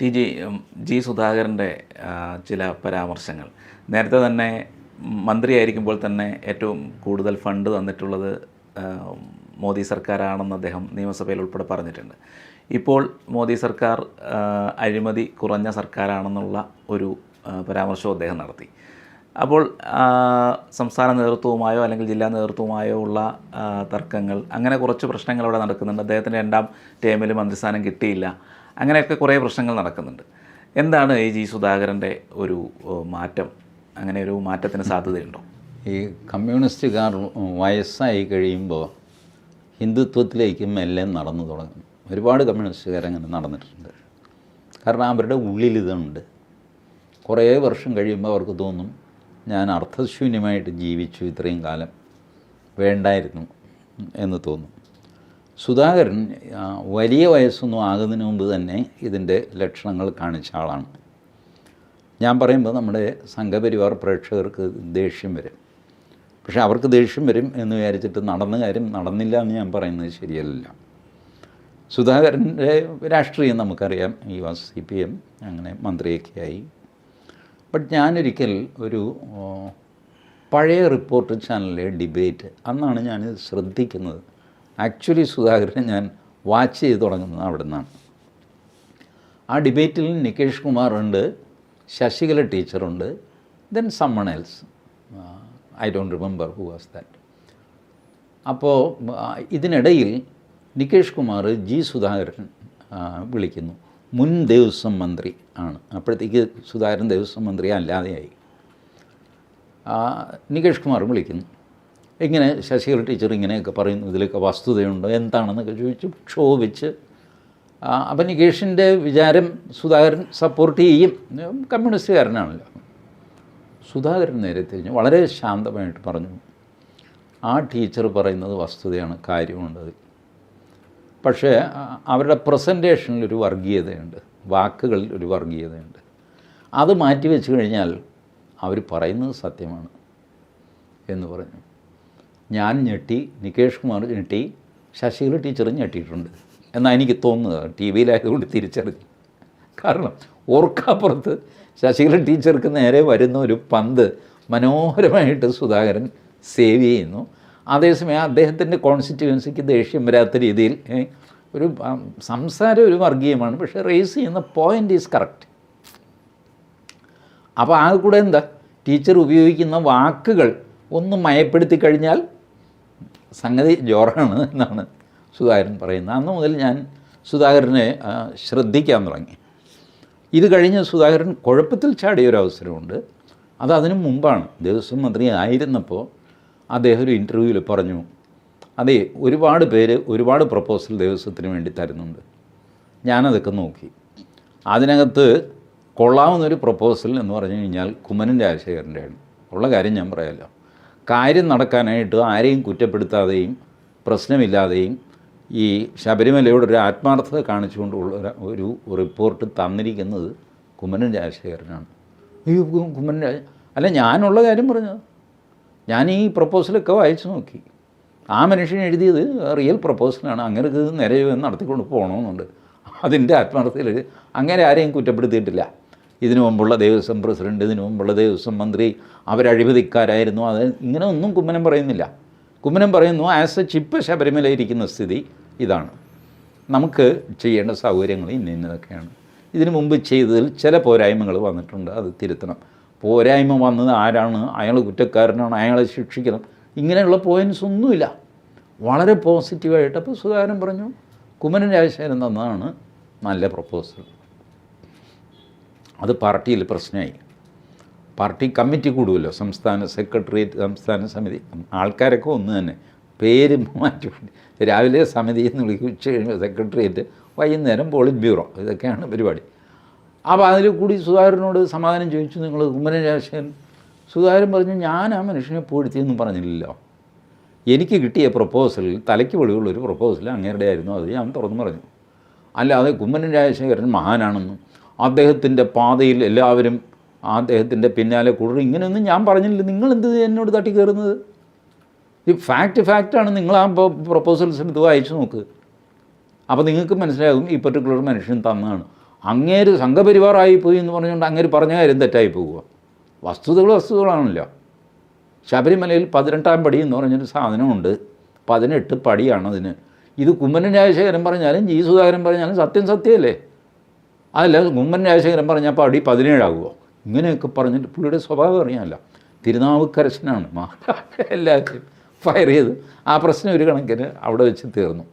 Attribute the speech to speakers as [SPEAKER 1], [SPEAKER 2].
[SPEAKER 1] T G G സുധാകരന്റെ ചില പരാമർശങ്ങൾ. നേരത്തെ തന്നെ മന്ത്രിയായിരിക്കുമ്പോൾ തന്നെ ഏറ്റവും കൂടുതൽ ഫണ്ട് തന്നിട്ടുള്ളത് മോദി സർക്കാരാണെന്ന് അദ്ദേഹം നിയമസഭയിൽ ഉൾപ്പെടെ പറഞ്ഞിട്ടുണ്ട്. ഇപ്പോൾ മോദി സർക്കാർ അഴിമതി കുറഞ്ഞ സർക്കാരാണെന്നുള്ള ഒരു പരാമർശവും അദ്ദേഹം നടത്തി. അപ്പോൾ സംസ്ഥാന നേതൃത്വവുമായോ അല്ലെങ്കിൽ ജില്ലാ നേതൃത്വവുമായോ ഉള്ള തർക്കങ്ങൾ അങ്ങനെ കുറച്ച് പ്രശ്നങ്ങൾ അവിടെ നടക്കുന്നുണ്ട്. അദ്ദേഹത്തിന്റെ രണ്ടാം ടേമിൽ മന്ത്രിസ്ഥാനം കിട്ടിയില്ല. അങ്ങനെയൊക്കെ കുറേ പ്രശ്നങ്ങൾ നടക്കുന്നുണ്ട്. എന്താണ് ഈ ജി സുധാകരന്റെ ഒരു മാറ്റം? അങ്ങനെ ഒരു മാറ്റത്തിന് സാധ്യതയുണ്ടോ?
[SPEAKER 2] ഈ കമ്മ്യൂണിസ്റ്റുകാർ വയസ്സായി കഴിയുമ്പോൾ ഹിന്ദുത്വത്തിലേക്ക് എല്ലാം നടന്നു തുടങ്ങും. ഒരുപാട് കമ്മ്യൂണിസ്റ്റുകാർ അങ്ങനെ നടന്നിട്ടുണ്ട്. കാരണം അവരുടെ ഉള്ളിൽ ഇതുണ്ട്. കുറേ വർഷം കഴിയുമ്പോൾ അവർക്ക് തോന്നും ഞാൻ അർത്ഥശൂന്യമായിട്ട് ജീവിച്ചു ഇത്രയും കാലം. വേണ്ടായിരുന്നു എന്ന് തോന്നും. സുധാകരൻ വലിയ വയസ്സൊന്നും ആകുന്നതിന് മുമ്പ് തന്നെ ഇതിന്റെ ലക്ഷണങ്ങൾ കാണിച്ച ആളാണ്. ഞാൻ പറയുമ്പോൾ നമ്മുടെ സംഘപരിവാർ പ്രേക്ഷകർക്ക് ദേഷ്യം വരും. പക്ഷേ അവർക്ക് ദേഷ്യം വരും എന്ന് വിചാരിച്ചിട്ട് നടന്ന കാര്യം നടന്നില്ല എന്ന് ഞാൻ പറയുന്നത് ശരിയല്ല സുധാകരന്റെ രാഷ്ട്രീയം നമുക്കറിയാം. ഈ വാസ് സി പി എം അങ്ങനെ മന്ത്രിയൊക്കെ ആയി ബട്ട് ഞാനൊരിക്കൽ ഒരു പഴയ റിപ്പോർട്ട് ചാനലിലെ ഡിബേറ്റ് അന്നാണ് ഞാൻ ശ്രദ്ധിക്കുന്നത്. ആക്ച്വലി സുധാകരനെ ഞാൻ വാച്ച് ചെയ്ത് തുടങ്ങുന്നത് അവിടെ നിന്നാണ് ആ ഡിബേറ്റിൽ നികേഷ് കുമാർ ഉണ്ട് Sasikala ടീച്ചറുണ്ട് then someone else I don't remember who was that അപ്പോൾ ഇതിനിടയിൽ നികേഷ് കുമാർ ജി സുധാകരൻ വിളിക്കുന്നു. മുൻ ദേവസ്വം മന്ത്രി ആണ്. അപ്പോഴത്തേക്ക് സുധാകരൻ ദേവസ്വം മന്ത്രി അല്ലാതെയായി. നികേഷ് കുമാർ വിളിക്കുന്നു. ഇങ്ങനെ ശശികല ടീച്ചർ ഇങ്ങനെയൊക്കെ പറയുന്നു ഇതിലൊക്കെ വസ്തുതയുണ്ടോ എന്താണെന്നൊക്കെ ചോദിച്ചു ക്ഷോഭിച്ച് അപ്പം നികേഷിന്റെ വിചാരം സുധാകരൻ സപ്പോർട്ട് ചെയ്യും. കമ്മ്യൂണിസ്റ്റുകാരനാണല്ലോ. സുധാകരൻ നേരെ തിരിഞ്ഞു വളരെ ശാന്തമായിട്ട് പറഞ്ഞു. ആ ടീച്ചർ പറയുന്നത് വസ്തുതയാണ് കാര്യമുണ്ട് പക്ഷേ അവരുടെ പ്രസന്റേഷനിൽ ഒരു വർഗീയതയുണ്ട് വാക്കുകളിൽ ഒരു വർഗീയതയുണ്ട്. അത് മാറ്റി വെച്ച് കഴിഞ്ഞാൽ അവർ പറയുന്നത് സത്യമാണ് എന്ന് പറഞ്ഞു. ഞാൻ ഞെട്ടി നികേഷ് കുമാർ ഞെട്ടി ശശികല ടീച്ചറും ഞെട്ടിയിട്ടുണ്ട്. എന്നാൽ എനിക്ക് തോന്നുന്നത് ടി വിയിലായതുകൊണ്ട് തിരിച്ചറിഞ്ഞു. കാരണം ഓർക്കാപ്പുറത്ത് ശശികല ടീച്ചർക്ക് നേരെ വരുന്ന ഒരു പന്ത് മനോഹരമായിട്ട് സുധാകരൻ സേവ് ചെയ്യുന്നു. അതേസമയം അദ്ദേഹത്തിന്റെ കോൺസ്റ്റിറ്റ്യുവൻസിക്ക് ദേഷ്യം വരാത്ത രീതിയിൽ ഒരു സംസാരം ഒരു വർഗീയമാണ് പക്ഷേ റേസ് ചെയ്യുന്ന പോയിന്റ് ഈസ് കറക്റ്റ് അപ്പോൾ ആകെ കൂടെ എന്താ? ടീച്ചർ ഉപയോഗിക്കുന്ന വാക്കുകൾ ഒന്ന് മയപ്പെടുത്തി കഴിഞ്ഞാൽ സംഗതി ജോറാണ് എന്നാണ് സുധാകരൻ പറയുന്നത്. അന്ന് മുതൽ ഞാൻ സുധാകരനെ ശ്രദ്ധിക്കാൻ തുടങ്ങി. ഇത് കഴിഞ്ഞ് സുധാകരൻ കുഴപ്പത്തിൽ ചാടിയ ഒരു അവസരമുണ്ട് അത് അതിനു മുമ്പാണ്. ദേവസ്വം മന്ത്രി ആയിരുന്നപ്പോൾ അദ്ദേഹം ഒരു ഇന്റർവ്യൂവിൽ പറഞ്ഞു അതെ ഒരുപാട് പേര് ഒരുപാട് പ്രപ്പോസൽ ദേവസ്വത്തിന് വേണ്ടി തരുന്നുണ്ട്. ഞാനതൊക്കെ നോക്കി. അതിനകത്ത് കൊള്ളാവുന്നൊരു പ്രപ്പോസൽ എന്ന് പറഞ്ഞു കഴിഞ്ഞാൽ കുമ്മനം രാജശേഖരന്റെയാണ്. ഉള്ള കാര്യം ഞാൻ പറയാമല്ലോ കാര്യം നടക്കാനായിട്ട് ആരെയും കുറ്റപ്പെടുത്താതെയും പ്രശ്നമില്ലാതെയും ഈ ശബരിമലയോട് ഒരു ആത്മാർത്ഥത കാണിച്ചുകൊണ്ടുള്ള ഒരു- റിപ്പോർട്ട് തന്നിരിക്കുന്നത് കുമ്മനം രാജശേഖരനാണ്. ഈ കു- കുമ്മനം രാജ അല്ല ഞാനുള്ള കാര്യം പറഞ്ഞത് ഞാൻ ഈ പ്രപ്പോസലൊക്കെ വായിച്ചു നോക്കി. ആ മനുഷ്യൻ എഴുതിയത് റിയൽ പ്രപ്പോസലാണ്. അങ്ങനെ ഇത് നടത്തിക്കൊണ്ട് പോകണമെന്നുണ്ട്. അതിന്റെ ആത്മാർത്ഥത്തിൽ അങ്ങനെ ആരെയും കുറ്റപ്പെടുത്തിയിട്ടില്ല. ഇതിനു മുമ്പുള്ള ദേവസ്വം പ്രസിഡന്റ് ഇതിനു മുമ്പുള്ള ദേവസ്വം മന്ത്രി അവരഴിമതിക്കാരായിരുന്നു. അത് ഇങ്ങനെ ഒന്നും കുമ്മനം പറയുന്നില്ല. കുമ്മനം പറയുന്നു ആസ് എ ചിപ്പ് ശബരിമല ഇരിക്കുന്ന സ്ഥിതി ഇതാണ്. നമുക്ക് ചെയ്യേണ്ട സൗകര്യങ്ങൾ ഇന്ന ഇന്നതൊക്കെയാണ്. ഇതിനു മുമ്പ് ചെയ്തതിൽ ചില പോരായ്മകൾ വന്നിട്ടുണ്ട്. അത് തിരുത്തണം. പോരായ്മ വന്നത് ആരാണ്? അയാൾ കുറ്റക്കാരനാണ്. അയാളെ ശിക്ഷിക്കണം. ഇങ്ങനെയുള്ള പോയിന്റ്സ് ഒന്നുമില്ല. വളരെ പോസിറ്റീവായിട്ട് അപ്പോൾ സുധാകരൻ പറഞ്ഞു കുമ്മനം രാജശേഖരൻ തന്നതാണ് നല്ല പ്രപ്പോസൽ. അത് പാർട്ടിയിൽ പ്രശ്നമായി. പാർട്ടി കമ്മിറ്റി കൂടുമല്ലോ സംസ്ഥാന സെക്രട്ടേറിയറ്റ് സംസ്ഥാന സമിതി. ആൾക്കാരൊക്കെ ഒന്ന് തന്നെ. പേര് മാറ്റി രാവിലെ സമിതി എന്ന് വിളിക്കും ഉച്ച കഴിയുമ്പോൾ സെക്രട്ടേറിയറ്റ് വൈകുന്നേരം പോളിറ്റ് ബ്യൂറോ. ഇതൊക്കെയാണ് പരിപാടി. അപ്പോൾ അതിൽ കൂടി സുധാകരനോട് സമാധാനം ചോദിച്ചു നിങ്ങൾ കുമ്മനം രാജശേഖരൻ? സുധാകരൻ പറഞ്ഞു ഞാൻ ആ മനുഷ്യനെ പൂഴ്ത്തിയെന്നും പറഞ്ഞില്ലല്ലോ. എനിക്ക് കിട്ടിയ പ്രപ്പോസലിൽ തലയ്ക്ക് വെളിവുള്ള ഒരു പ്രപ്പോസൽ അങ്ങേരുടെ ആയിരുന്നു അത് ഞാൻ തുറന്നു പറഞ്ഞു. അല്ലാതെ കുമ്മനം രാജശേഖരൻ മഹാനാണെന്നും അദ്ദേഹത്തിന്റെ പാതയിൽ എല്ലാവരും അദ്ദേഹത്തിന്റെ പിന്നാലെ കൂടും ഇങ്ങനെയൊന്നും ഞാൻ പറഞ്ഞില്ല. നിങ്ങൾ എന്ത് എന്നോട് തട്ടി കയറുന്നത്? ഈ ഫാക്റ്റ് ഫാക്റ്റാണ് നിങ്ങൾ ആ പ്രപ്പോസൽസ് എടുത്ത് വായിച്ചു നോക്ക്. അപ്പോൾ നിങ്ങൾക്ക് മനസ്സിലാകും ഈ പെർട്ടിക്കുലർ മനുഷ്യൻ തന്നതാണ് അങ്ങേര് സംഘപരിവാറായി പോയി എന്ന് പറഞ്ഞുകൊണ്ട് അങ്ങേര് പറഞ്ഞ കാര്യം തെറ്റായി പോവുക വസ്തുതകൾ വസ്തുതകളാണല്ലോ. ശബരിമലയിൽ പതിനെട്ടാം പടി എന്ന് പറഞ്ഞൊരു സാധനമുണ്ട്. പതിനെട്ട് പടിയാണതിന് ഇത് കുമ്മനൻ രാജശേഖരൻ പറഞ്ഞാലും ജി സുധാകരൻ പറഞ്ഞാലും സത്യം സത്യമല്ലേ? അതല്ല കുമ്മൻ രാജശേഖരൻ പറഞ്ഞപ്പോൾ അടി പതിനേഴാകുമോ ഇങ്ങനെയൊക്കെ പറഞ്ഞിട്ട് പുള്ളിയുടെ സ്വഭാവം അറിയാമല്ല തിരുനാവുക്കരശനാണ് എല്ലാവരും ഫയർ ചെയ്ത് ആ പ്രശ്നം ഒരു കണക്കിന് അവിടെ വെച്ച് തീർന്നു.